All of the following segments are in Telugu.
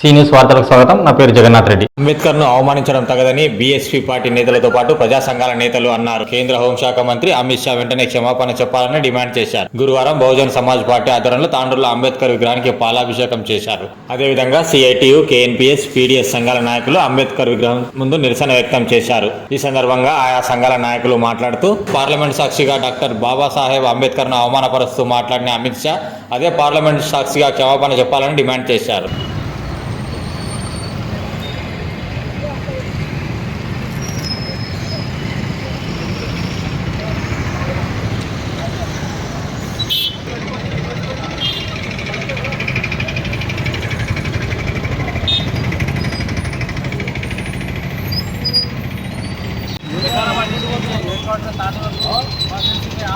సీ న్యూస్ వార్తలకు స్వాగతం. నా పేరు జగన్నాథ్ రెడ్డి. అంబేద్కర్ను అవమానించడం తగదని బీఎస్పీ పార్టీ నేతలతో పాటు ప్రజా సంఘాల నేతలు అన్నారు. కేంద్ర హోంశాఖ మంత్రి అమిత్ షా వెంటనే క్షమాపణ చెప్పాలని డిమాండ్ చేశారు. గురువారం బహుజన్ సమాజ్ పార్టీ ఆధ్వర్యంలో తాండూరులో అంబేద్కర్ విగ్రహానికి పాలాభిషేకం చేశారు. అదేవిధంగా సిఐటియు కేఎన్పిఎస్ పీడీఎస్ సంఘాల నాయకులు అంబేద్కర్ విగ్రహం ముందు నిరసన వ్యక్తం చేశారు. ఈ సందర్భంగా ఆయా సంఘాల నాయకులు మాట్లాడుతూ పార్లమెంట్ సాక్షిగా డాక్టర్ బాబాసాహెబ్ అంబేద్కర్ను అవమానపరుస్తూ మాట్లాడిన అమిత్ షా అదే పార్లమెంట్ సాక్షిగా క్షమాపణ చెప్పాలని డిమాండ్ చేశారు.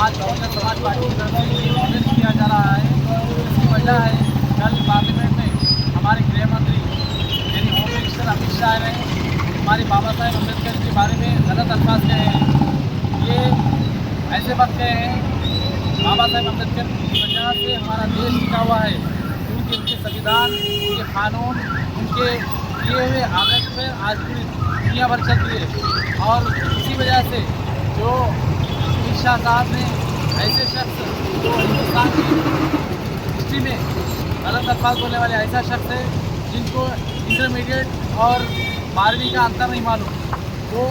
आज बहुजन समाज पार्टी की तरफ़ से विरोध किया जा रहा है। इसकी वजह है, कल पार्लियामेंट में हमारे गृह मंत्री यानी होम मिनिस्टर अमित शाह ने हमारे बाबा साहेब अंबेडकर के बारे में गलत अल्फाज कहे हैं। ये ऐसे वक्त कहे हैं, बाबा साहेब अंबेडकर की वजह से हमारा देश टिका हुआ है। क्योंकि उनके संविधान, उनके कानून, उनके लिए हुए आदर्श में आज पूरी दुनिया भर चल रही है। और इसी वजह से जो शाह साहब ने ऐसे शख्स जो हिंदुस्तान की हिस्ट्री में गलत अल्फाज बोलने वाले ऐसा शख्स है जिनको इंटरमीडिएट और बारहवीं का अंतर नहीं मालूम। वो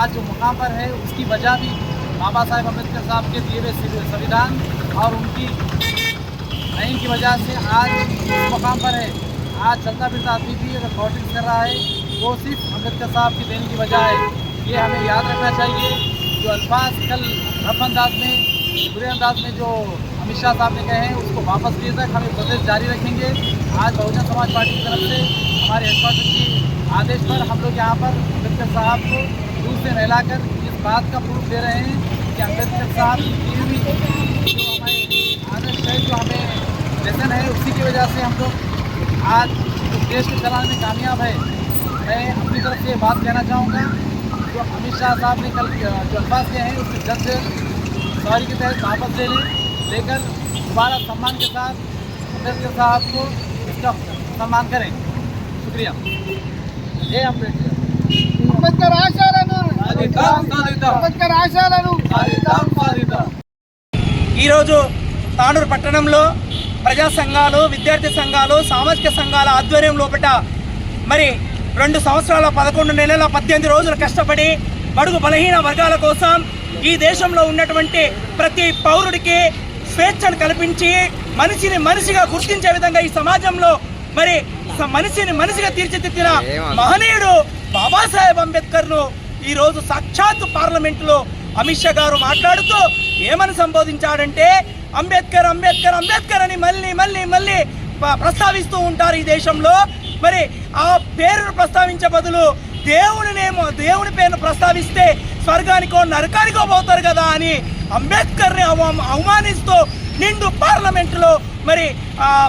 आज जो मुकाम पर है, उसकी वजह भी बाबा साहेब अंबेडकर साहब के दिए हुए संविधान और उनकी नहीं, की वजह से आज इस मुकाम पर है। आज चलता फिरता आदमी भी अगर पॉलिटिक्स कर रहा है, वो सिर्फ़ अंबेडकर साहब की देन की वजह है। ये हमें याद रखना चाहिए। जो अल्फाज कल रफ अंदाज में, बुरे अंदाज में जो अमित शाह साहब ने कहे हैं, उसको वापस लिए तक हमें प्रोटेस्ट जारी रखेंगे। आज बहुजन समाज पार्टी की तरफ़ से हमारे हेडक्वार्टर की आदेश पर हम लोग यहाँ पर अंबेडकर साहब को दूर से नहलाकर इस बात का प्रूफ दे रहे हैं कि अंबेडकर साहब की जो हमारे आदर्श है, जो हमें लेसन है, उसी की वजह से हम लोग आज देश को चलाने में कामयाब है। मैं अपनी तरफ़ से ये बात कहना चाहूँगा जो अमित शाह साहब ने कल जो अल्फाज कहे हैं उसके जल्द से सॉरी के तहत वापस ले लें लेकर दोबारा सम्मान के साथ अम्बेडकर साहब को इसका सम्मान करें शुक्रिया जय अम्बेडकर అంబేద్కర్ ఆశయాలను సాధిద్దాం, సాధిద్దాం. అంబేద్కర్ ఆశయాలను సాధిద్దాం సాధిద్దాం ఈరోజు తాండూరు పట్టణంలో ప్రజా సంఘాలు విద్యార్థి సంఘాలు సామాజిక సంఘాల ఆధ్వర్యం లోపట మరి రెండు సంవత్సరాల పదకొండు నెలల పద్దెనిమిది రోజులు కష్టపడి బడుగు బలహీన వర్గాల కోసం ఈ దేశంలో ఉన్నటువంటి ప్రతి పౌరుడికి స్వేచ్ఛను కల్పించి మనిషిని మనిషిగా గుర్తించే విధంగా ఈ సమాజంలో మరి మనిషిని మనిషిగా తీర్చిదిద్దిన మహనీయుడు బాబాసాహెబ్ అంబేద్కర్ను ఈ రోజు సాక్షాత్ పార్లమెంట్లో అమిత్ షా గారు మాట్లాడుతూ ఏమని సంబోధించాడంటే అంబేద్కర్ అంబేద్కర్ అంబేద్కర్ అని మళ్ళీ మళ్ళీ మళ్ళీ ప్రస్తావిస్తూ ఉంటారు ఈ దేశంలో. మరి ఆ పేరును ప్రస్తావించే బదులు దేవునినేమో దేవుని పేరును ప్రస్తావిస్తే స్వర్గానికో నరకానికో పోతారు కదా అని అంబేద్కర్ని అవమా- అవమానిస్తూ నిండు పార్లమెంటులో మరి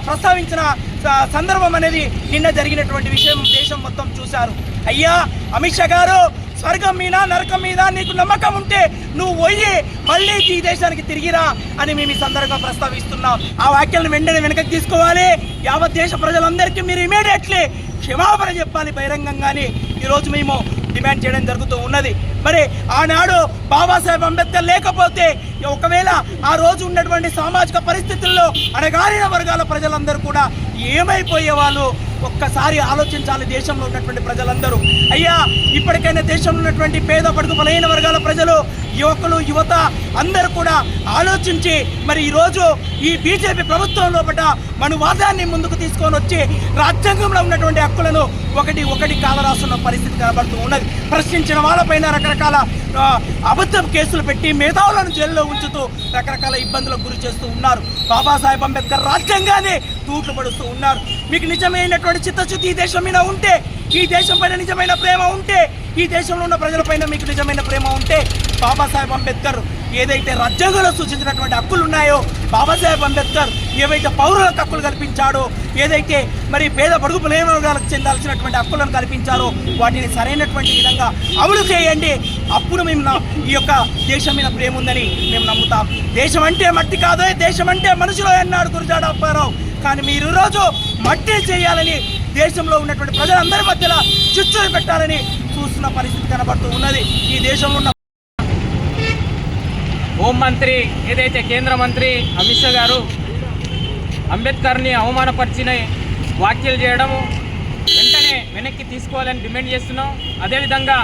ప్రస్తావించిన స- సందర్భం అనేది నిన్న జరిగినటువంటి విషయం దేశం మొత్తం చూశారు. అయ్యా అమిత్ షా గారు స్వర్గం మీద నరకం మీద నీకు నమ్మకం ఉంటే నువ్వు పోయి మళ్ళీ ఈ దేశానికి తిరిగిరా అని మేము ఈ సందర్భంగా ప్రస్తావిస్తున్నాం. ఆ వ్యాఖ్యలను వెంటనే వెనకకి తీసుకోవాలి. యావత్ దేశ ప్రజలందరికీ మీరు ఇమీడియట్లీ క్షమాపణ చెప్పాలి బహిరంగంగానే. ఈరోజు మేము డిమాండ్ చేయడం జరుగుతూ ఉన్నది. మరి ఆనాడు బాబాసాహెబ్ అంబేద్కర్ లేకపోతే ఒకవేళ ఆ రోజు ఉన్నటువంటి సామాజిక పరిస్థితుల్లో అణగారిన వర్గాల ప్రజలందరూ కూడా ఏమైపోయే వాళ్ళు? ఒక్కసారి ఆలోచించాలి దేశంలో ఉన్నటువంటి ప్రజలందరూ. అయ్యా ఇప్పటికైనా దేశంలో ఉన్నటువంటి పేద పడుకు బలహీన వర్గాల ప్రజలు యువకులు యువత అందరూ కూడా ఆలోచించి మరి ఈరోజు ఈ బీజేపీ ప్రభుత్వం లోపల మన వాదాన్ని ముందుకు తీసుకొని వచ్చి రాజ్యాంగంలో ఉన్నటువంటి హక్కులను ఒకటి ఒకటి కాలరాస్తున్న పరిస్థితి కనబడుతూ ఉన్నది. ప్రశ్నించిన వాళ్ళపైన రకరకాల ఆ, అబద్ధం కేసులు పెట్టి మేధావులను జైల్లో ఉంచుతూ రకరకాల ఇబ్బందులకు గురి చేస్తూ ఉన్నారు. బాబాసాహెబ్ అంబేద్కర్ రాజ్యాంగాన్ని తూట్లు పడుస్తూ ఉన్నారు. మీకు నిజమైనటువంటి చిత్తశుద్ధి ఈ దేశం మీద ఉంటే ఈ దేశం పైన నిజమైన ప్రేమ ఉంటే ఈ దేశంలో ఉన్న ప్రజలపైన మీకు నిజమైన ప్రేమ ఉంటే బాబాసాహెబ్ అంబేద్కర్ ఏదైతే రాజ్యాంగంలో సూచించినటువంటి హక్కులు ఉన్నాయో బాబాసాహెబ్ అంబేద్కర్ ఏవైతే పౌరులకు హక్కులు కల్పించాడో ఏదైతే మరి పేద బడుగు బలైనవర్గాలకు చెందాల్సినటువంటి హక్కులను కల్పించారో వాటిని సరైనటువంటి విధంగా అమలు చేయండి. అప్పుడు మేము ఈ యొక్క దేశం మీద ప్రేమ ఉందని మేము నమ్ముతాం. దేశం అంటే మట్టి కాదో దేశం అంటే మనుషులు అన్నాడు గురుజాడ అప్పారావు. కానీ మీరు ఈరోజు మట్టి చేయాలని దేశంలో ఉన్నటువంటి ప్రజలందరి మధ్యలో చిచ్చులు పెట్టాలని చూస్తున్న పరిస్థితి కనబడుతూ ఉన్నది. ఈ దేశంలో ఉన్న హోంమంత్రి ఏదైతే కేంద్ర మంత్రి అమిత్ షా గారు అంబేద్కర్ని అవమానపరిచిన వ్యాఖ్యలు చేయడము వెంటనే వెనక్కి తీసుకోవాలని డిమాండ్ చేస్తున్నాం. అదేవిధంగా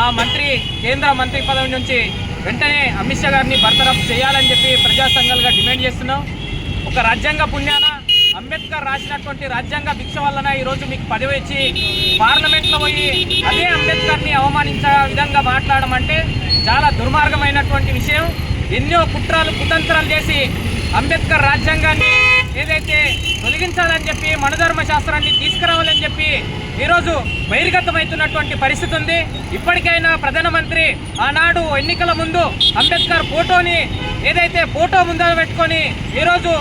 ఆ మంత్రి కేంద్ర మంత్రి పదవి నుంచి వెంటనే అమిత్ షా గారిని బర్తరఫ్ చేయాలని చెప్పి ప్రజా సంఘాలుగా డిమాండ్ చేస్తున్నాం. ఒక రాజ్యాంగ పుణ్యాన అంబేద్కర్ రాసినటువంటి రాజ్యాంగ భిక్ష వలన ఈరోజు మీకు పదవి ఇచ్చి పార్లమెంట్లో పోయి అదే అంబేద్కర్ని అవమానించే విధంగా మాట్లాడడం అంటే చాలా దుర్మార్గమైనటువంటి విషయం. ఎన్నో కుట్రాలు కుతంత్రాలు చేసి అంబేద్కర్ రాజ్యాంగాన్ని ఏదైతే తొలగించాలని చెప్పి మనధర్మ శాస్త్రాన్ని తీసుకురావాలని చెప్పి ఈరోజు బహిర్గతమవుతున్నటువంటి పరిస్థితి ఉంది. ఇప్పటికైనా ప్రధానమంత్రి ఆనాడు ఎన్నికల ముందు అంబేద్కర్ ఫోటోని ఏదైతే ఫోటో ముందర పెట్టుకొని ఈరోజు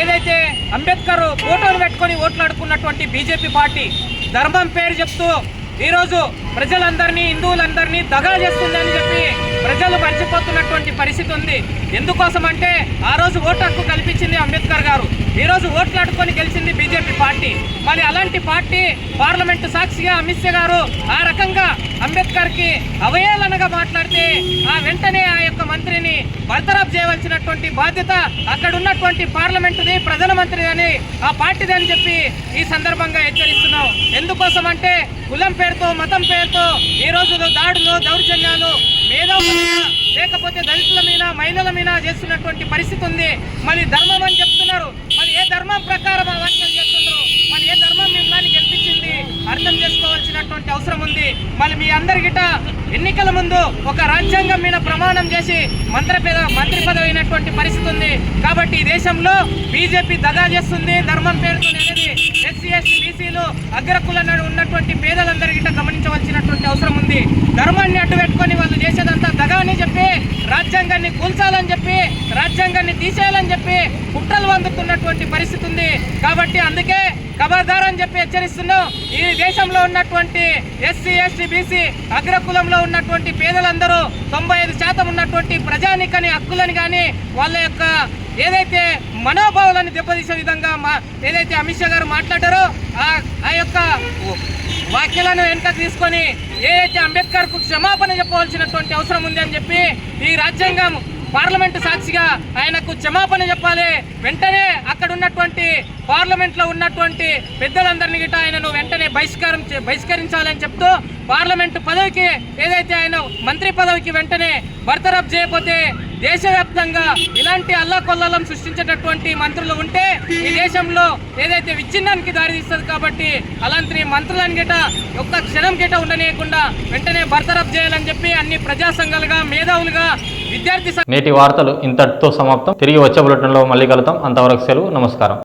ఏదైతే అంబేద్కర్ ఫోటోలు పెట్టుకొని ఓట్లాడుకున్నటువంటి బీజేపీ పార్టీ ధర్మం పేరు చెప్తూ ఈరోజు ప్రజలందరినీ హిందువులందరినీ దగా చేస్తుందని చెప్పి ప్రజలు మర్చిపోతున్నటువంటి పరిస్థితి ఉంది. ఎందుకోసం అంటే ఆ రోజు ఓటు హక్కు కల్పించింది అంబేద్కర్ గారు. ఈరోజు ఓట్లాడుకొని గెలిచింది బీజేపీ పార్టీ. మరి అలాంటి పార్టీ పార్లమెంటు సాక్షిగా అమిత్ షా గారు ఆ రకంగా అంబేద్కర్కి అవహేళనగా మాట్లాడితే ఆ వెంటనే ఆ యొక్క మంత్రిని బర్తరఫ్ చేయవలసినటువంటి బాధ్యత అక్కడ ఉన్నటువంటి పార్లమెంటుది ప్రధానమంత్రి అని ఆ పార్టీది అని చెప్పి ఈ సందర్భంగా హెచ్చరిస్తున్నాం. ఎందుకోసం అంటే కులం పేరుతో మతం పేరుతో ఈ రోజు దాడులు దౌర్జన్యాలు మేధావుల లేకపోతే దళితుల మీద మహిళల మీద చేస్తున్నటువంటి పరిస్థితి ఉంది. మరి ధర్మం అని చెప్తున్నారు. మరి ఏ ధర్మం ప్రకారం ఆ వ్యాఖ్యలు చేస్తున్నారు? ఏ గెలిపించింది. అర్థం చేసుకోవాల్సినటువంటి అవసరం ఉంది. మరి మీ అందరికిట ఎన్నికల ముందు ఒక రాజ్యాంగం మీద ప్రమాణం చేసి మంత్రి పేద మంత్రి పదవి అయినటువంటి పరిస్థితి ఉంది. కాబట్టి ఈ దేశంలో బీజేపీ దగా చేస్తుంది. ధర్మం పేరుతో అనేది ఎస్సీ ఎస్సీ బీసీలు అగ్రకుల ఉన్నటువంటి పేదలందరికీ గమనించవలసినటువంటి అవసరం ఉంది. ధర్మాన్ని అడ్డు పెట్టుకొని వాళ్ళు చేసేదంతా దగా అని చెప్పి రాజ్యాంగాన్ని కూల్చాలని చెప్పి రాజ్యాంగాన్ని తీసేయాలని చెప్పి కుట్రలు వందుతున్నటువంటి పరిస్థితి ఉంది. కాబట్టి అందుకే ఖబర్దార్ అని చెప్పి హెచ్చరిస్తున్నాం. ఈ దేశంలో ఉన్నటువంటి ఎస్సీ ఎస్టీ బీసీ అగ్రకులంలో ఉన్నటువంటి పేదలందరూ తొంభై ఐదు శాతం ఉన్నటువంటి ప్రజానికని హక్కులని కానీ వాళ్ళ యొక్క ఏదైతే మనోభావాలను దెబ్బతీసే విధంగా మా ఏదైతే అమిత్ షా గారు మాట్లాడారో ఆ ఆ యొక్క వాక్యాలను వెనుక తీసుకొని ఏదైతే అంబేద్కర్కు క్షమాపణ చెప్పవలసినటువంటి అవసరం ఉంది అని చెప్పి ఈ రాజ్యాంగం పార్లమెంటు సాక్షిగా ఆయనకు క్షమాపణ చెప్పాలి. వెంటనే అక్కడ ఉన్నటువంటి పార్లమెంట్లో ఉన్నటువంటి పెద్దలందరినీ గిట ఆయనను వెంటనే బహిష్కారం బహిష్కరించాలని చెప్తూ పార్లమెంటు పదవికి ఏదైతే ఆయన మంత్రి పదవికి వెంటనే బర్తరఫ్ చేయకపోతే దేశవ్యాప్తంగా ఇలాంటి అల్లాకొల్లం సృష్టించేటటువంటి మంత్రులు ఉంటే ఈ దేశంలో ఏదైతే విచ్ఛిన్నానికి దారితీస్తుంది కాబట్టి అలాంటి మంత్రులను గిట ఒక్క క్షణం గిట ఉండనీయకుండా వెంటనే బర్తరఫ్ చేయాలని చెప్పి అన్ని ప్రజా సంఘాలుగా మేధావులుగా నేటి వార్తలు ఇంతటితో సమాప్తం. తిరిగి వచ్చే బులెటిన్లో మళ్ళీ కలుద్దాం. అంతవరకు సెలవు. నమస్కారం.